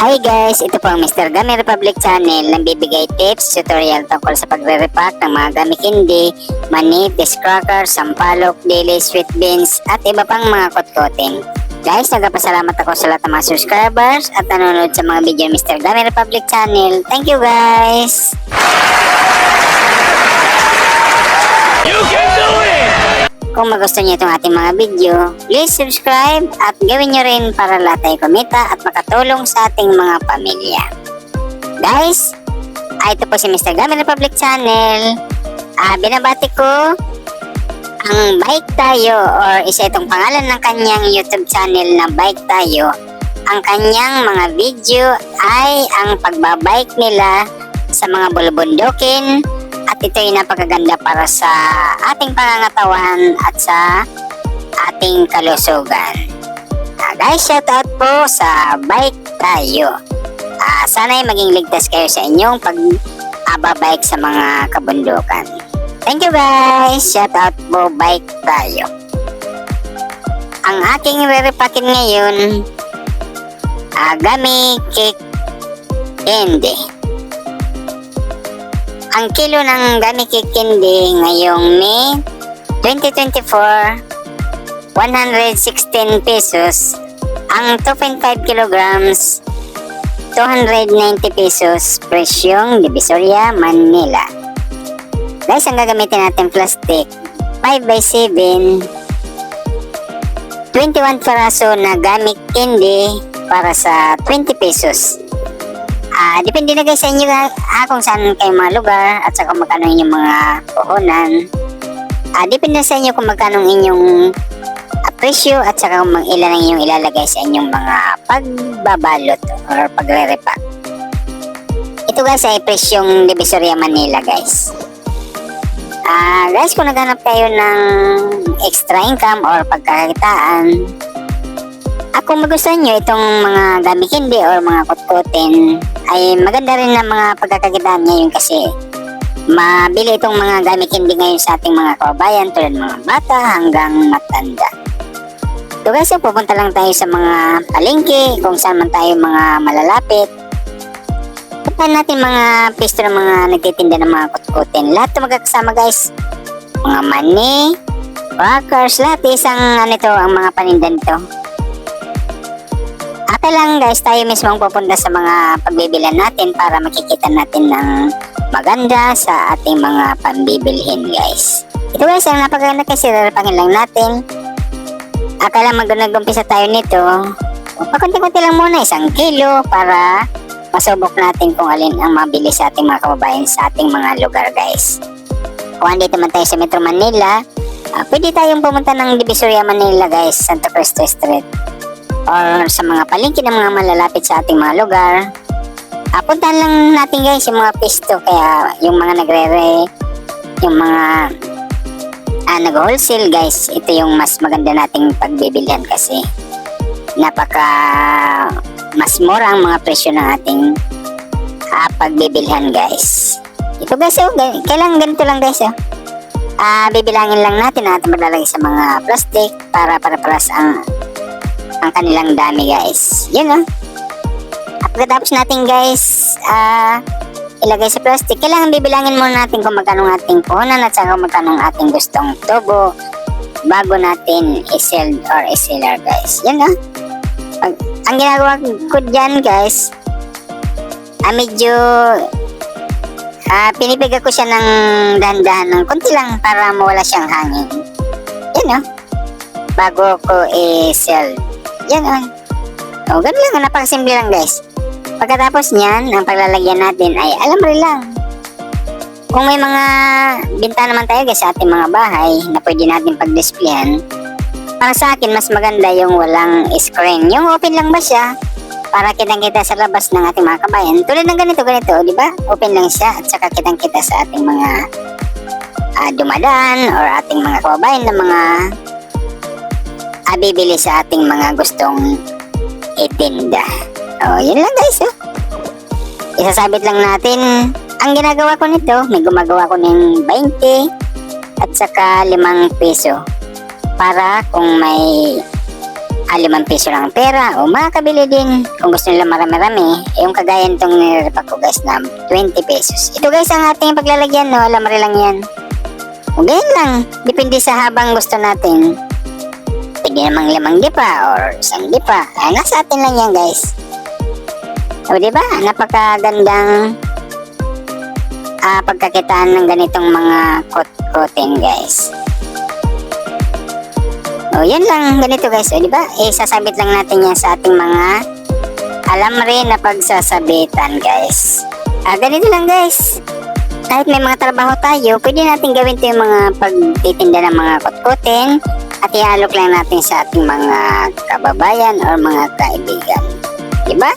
Hi guys, ito po ang Mr. Gummy Republic Channel na bibigay tips, tutorial tungkol sa pagre-repack ng mga gummy candy, mani, fish cracker, sampalok, dili, sweet beans, at iba pang mga kotkotin. Guys, nagpapasalamat ako sa lahat ng mga subscribers at nanonood sa mga video Mr. Gummy Republic Channel. Thank you guys! You can do it! Kung magustuhan niyo itong ating mga video, please subscribe at gawin niyo rin para lahat ay kumita at makatulong sa ating mga pamilya. Guys, ah, ito po si Mr. Gummy Republic Channel. Ah, binabati ko ang Bike Tayo or isa itong pangalan ng kanyang YouTube channel na Bike Tayo. Ang kanyang mga video ay ang pagbabike nila sa mga bulubundukin ito ay napakaganda para sa ating pangangatawan at sa ating kalusugan. Ah, guys, shout out po sa Bike Tayo. Ah, sana ay maging ligtas kayo sa inyong pag-ababike sa mga kabundukan. Thank you guys! Shout out po Bike Tayo. Ang aking re-repakin ngayon, Agami Cake Candy. Ang kilo ng cake candy ngayong May 2024, 116 pesos. Ang 2.5 kilograms, 290 pesos. Presyong Divisoria, Manila. Guys, ang gagamitin natin plastic, 5 by 7, 21 paraso na gummy candy para sa 20 pesos. Ah, depende na guys sa inyo ah, ah, kung saan kayo mga lugar at saka magkano inyong mga puhunan. Ah, depende sa inyo kung magkano inyong presyo at saka kung ilan ang inyong ilalagay sa inyong mga pagbabalot or pagre-repack. Ito guys ay presyong Divisoria Manila guys. Ah, guys, kung naghanap kayo ng extra income or pagkakitaan, at kung magustuhan nyo itong mga candy or mga kutkutin, ay maganda rin na mga pagkakakitaan ngayon kasi mabili itong mga candy ngayon sa ating mga kababayan tulad mga bata hanggang matanda. So guys, pupunta lang tayo sa mga palengke kung saan man tayo mga malalapit. Puntahan natin mga pisto ng mga nagtitinda ng mga kutkutin. Lahat ito magkakasama guys. Mga mani, crackers, lahat isang ano ito, ang mga paninda nito. Lang guys, tayo mismo ang pupunta sa mga pagbibilan natin para makikita natin ng maganda sa ating mga pambibilhin guys. Ito guys, ang napaganda kasi rarapangin lang natin. Akala mag nag-umpisa tayo nito. Pakunti-kunti lang muna, isang kilo para masubok natin kung alin ang mabili sa ating mga kababayan sa ating mga lugar guys. Kung andito man tayo sa Metro Manila, ah, pwede tayong pumunta ng Divisoria Manila guys, Santo Cristo Street or sa mga palengke ng mga malalapit sa ating mga lugar. Ah, puntahan lang natin guys yung mga pisto kaya yung mga nagre yung mga ah, nag-wholesale guys, ito yung mas maganda nating pagbibilhan kasi napaka mas mura ang mga presyo ng ating ah, pagbibilhan guys. Ito guys, oh, gan- kailangan ganito lang guys oh. Ah, bibilangin lang natin at malalagay sa mga plastic para para para ang ang kanilang dami guys. Yun oh. At pagkatapos natin guys, ah, ilagay sa plastic, kailangan bibilangin muna natin kung magkano ang ating puhunan at saka magkano ang ating gustong tubo bago natin i-sell or i-seller guys. Yun oh. Ang ginagawa ko dyan guys, ah, medyo ah, pinipiga ko siya ng dahan-dahan ng konti lang para mawala siyang hangin. Yun oh. Bago ko i-sell yan on. O, ganun lang. Napakasimple lang guys. Pagkatapos niyan, ang paglalagyan natin ay alambre lang. Kung may mga binta naman tayo guys sa ating mga bahay na pwede natin pag-displayan, para sa akin mas maganda yung walang screen. Yung open lang ba siya? Para kitang-kita sa labas ng ating mga kabayan. Tulad ng ganito, ganito, di ba? Open lang siya at saka kitang-kita sa ating mga ah, dumadaan or ating mga kababayan na mga ah, bibili sa ating mga gustong itinda. Oh, yun lang guys. Oh. Isasabit lang natin. Ang ginagawa ko nito, may gumagawa ko ng 20 at saka 5 peso. Para kung may ah, limang piso lang ang pera o makakabili din kung gusto nila marami-rami eh, yung kagaya nitong nirepa ko guys na 20 pesos ito guys ang ating paglalagyan no alam lang yan o ganyan lang depende sa habang gusto natin pwede namang limang dipa or isang dipa ah, nasa atin lang yan guys o diba napakagandang ah, pagkakitaan ng ganitong mga kot-kotin guys o, yan lang. Ganito guys. O, di ba? Eh, sasabit lang natin yan sa ating mga alam rin na pagsasabitan guys. Ah, ganito lang guys. Kahit may mga trabaho tayo, pwede natin gawin ito yung mga pagtitinda ng mga kutkutin at ihalok lang natin sa ating mga kababayan or mga kaibigan. Di ba?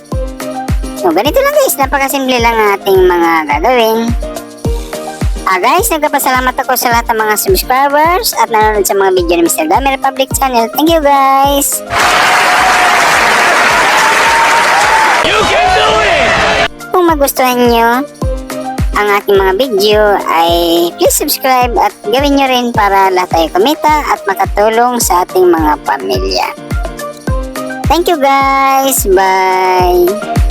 So, ganito lang guys. Napakasimple lang ang ating mga gagawin. Ah guys, nagpapasalamat ako sa lahat ng mga subscribers at nanonood sa mga video ni Mr. Dami Republic Channel. Thank you guys! You can do it! Kung magustuhan nyo ang aking mga video ay please subscribe at gawin nyo rin para lahat tayo kumita at makatulong sa ating mga pamilya. Thank you guys! Bye!